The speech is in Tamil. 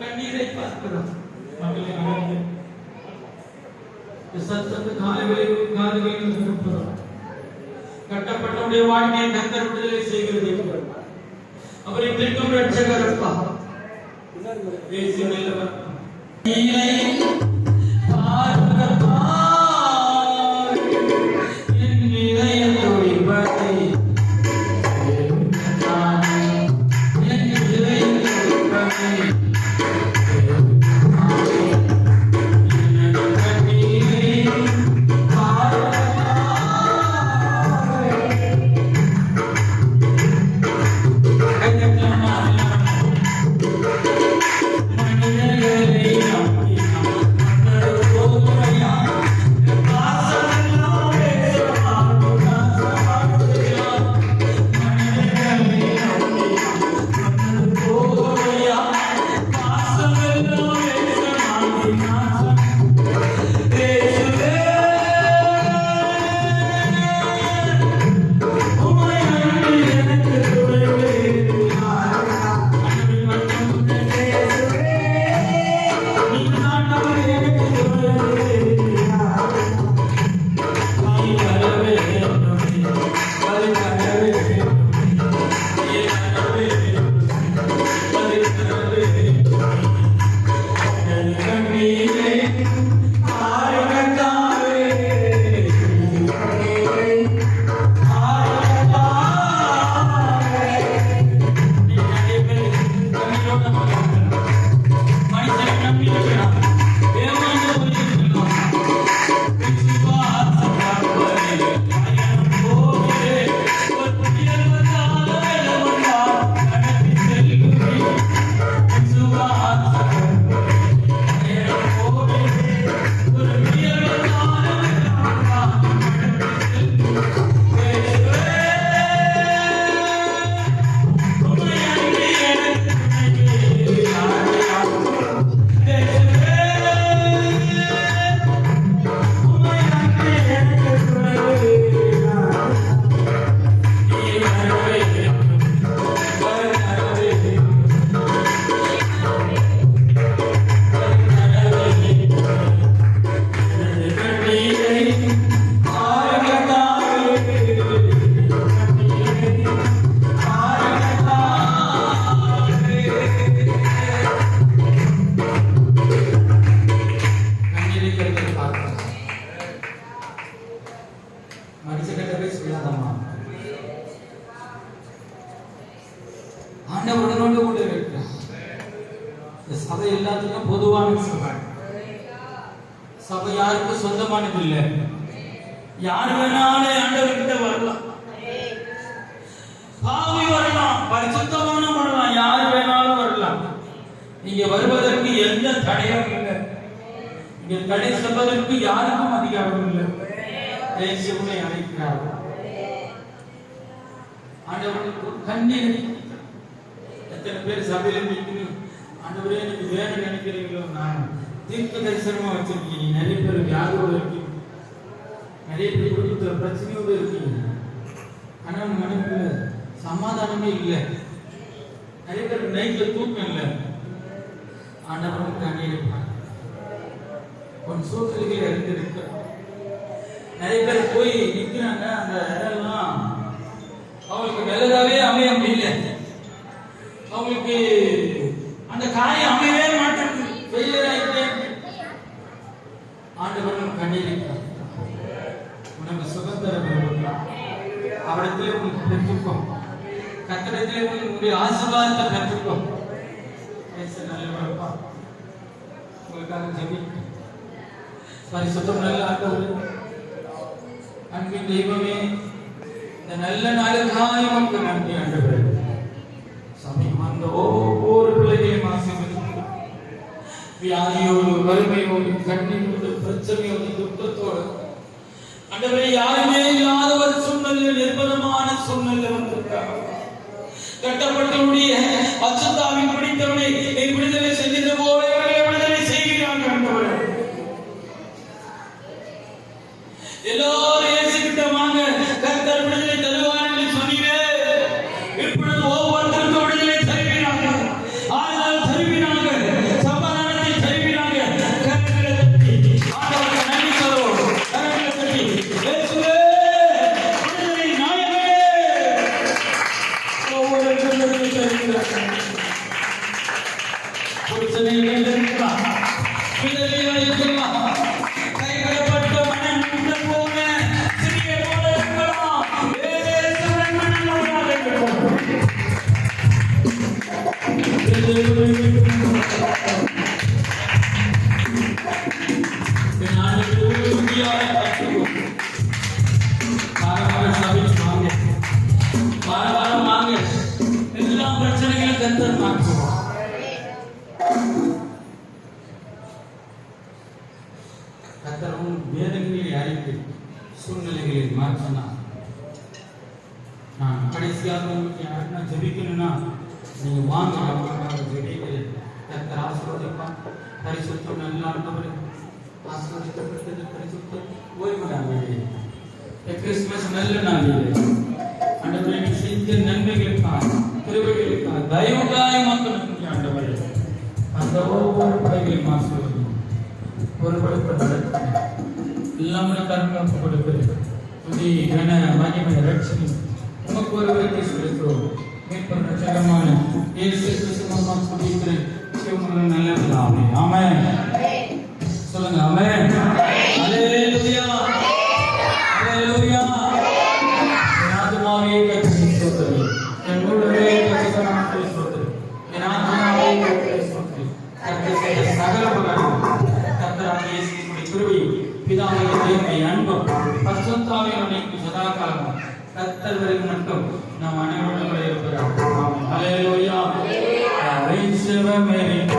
கண்ணீரை பார்க்கிறோம் மக்களை அழைத்து இந்த சத்தத்தை காதுகளில் காதுகளில் திருப்புறோம் கட்டப்பட்டவுடைய வாழ்க்கையை கத்தர் விடுதலை செய்கிறது அவரை மீட்கும் ரட்சகர் அப்பா இயேசு நல்லவர் இந்த சபை எல்லாத்துக்கும் பொதுவான சபை. சபை யாருக்கும் சொந்தமானது இல்லை யார் வேணாலும் ஆண்டவர்கிட்ட வரலாம். பாவி வரலாம் பரிசுத்தமான வரலாம் யார் வேணாலும் வரலாம். நீங்க வருவதற்கு எந்த தடையும் இல்லை. இங்க தடை சொல்வதற்கு யாருக்கும் அதிகாரம் இல்லை. தேசியமுனை அழைக்கிறார். ஆண்டவர்களுக்கு கண்ணீர் எத்தனை பேர் சபையில் நிற்கணும்? ஆண்டவரே எனக்கு வேணும் நினைக்கிறீங்களோ நான் தீர்க்க தரிசனமா வச்சிருக்கீங்க நிறைய பேர் வியாதியோடு இருக்கீங்க. நிறைய பேர் குடும்பத்தில் பிரச்சனையோடு இருக்கீங்க. கணவன் மனைவிக்குள்ள சமாதானமே இல்லை. நிறைய பேர் நைட்டில் தூக்கம் இல்லை ஆண்டவனுக்கு கண்ணீரை உன் சூழ்நிலைகள் அறிந்திருக்க. நிறைய பேர் போய் நிற்கிறாங்க அந்த இடம்லாம் அவங்களுக்கு நல்லதாவே அமைய முடியல. அவங்களுக்கு அந்த காரியம் அமையவே மாட்டேங்குது. ஃபெயிலியர் ஆயிட்டே இருக்கு. ஆண்டவரும் கண்ணீரிட்டார் உனக்கு சுதந்திரம் அவரிடத்திலே உங்களுக்கு பெற்றுக்கோ கத்தடத்திலே உங்களுடைய ஆசீர்வாதத்தை பெற்றுக்கோ நல்லவரப்பா உங்களுக்காக ஜெபிக்கிறேன் பரிசுத்தம் நல்ல ஆண்டவர் அன்பின் தெய்வமே இந்த நல்ல நாளுக்காக உமக்கு நன்றி ஆண்டவர். சமயம் அந்த வியாதியோடு வறுமையோடு கண்ணீரோடு பிரச்சனையோடு துக்கத்தோடு. ஆண்டவரே யாருமே இல்லாத ஒரு சூழ்நிலை நிர்பந்தமான சூழ்நிலை வந்திருக்காங்க. கட்டப்பட்டவனுடைய அச்சத்தால் கத்தரும் வேதங்களில் அறிந்து சூழ்நிலைகளில் மாற்றினார் நான் கடைசியாக உங்களுக்கு யாருன்னா ஜெபிக்கணும்னா நீங்க வாங்க அவங்களுக்காக ஜெபிக்கிறேன் கத்தர் ஆசீர்வதிப்பான் பரிசுத்தம் நல்ல ஆண்டவரே ஆசீர்வதிக்கப்பட்டது பரிசுத்தம் ஓய்வு நாளிலே இந்த கிறிஸ்துமஸ் நல்ல நாளிலே ஆண்டவரே நீ செஞ்ச நன்மைகளுக்காக கிருபைகளுக்காக தயவுகாய் மக்களுக்கு ஆண்டவரே அந்த ஒவ்வொரு படைகளையும் ஆசீர்வதியும் பொறுப்படுத்த எல்லாமே தற்காப்பு கொடுக்கிறது துதி கன மகிமை ரட்சணி உமக்கு ஒருவருக்கு செலுத்துவோம் மீட்பர் ரட்சகமான இயேசு கிறிஸ்துவ துதிக்கிறேன் சிவமுடன் சொல்லுங்க ஆமென். ஹalleluya. ஹalleluya. என் ஆத்துமாவே கர்த்தரை என் முழுவே கர்த்தரை நாமத்தை என் சகல தேவனை அன்பும் பரிசுத்தாவியுடைய சதா காலமும் கர்த்தர் வரைக்கும் மட்டும் நாம் அனைவரும் கூட இருக்கிறோம் ஆமென்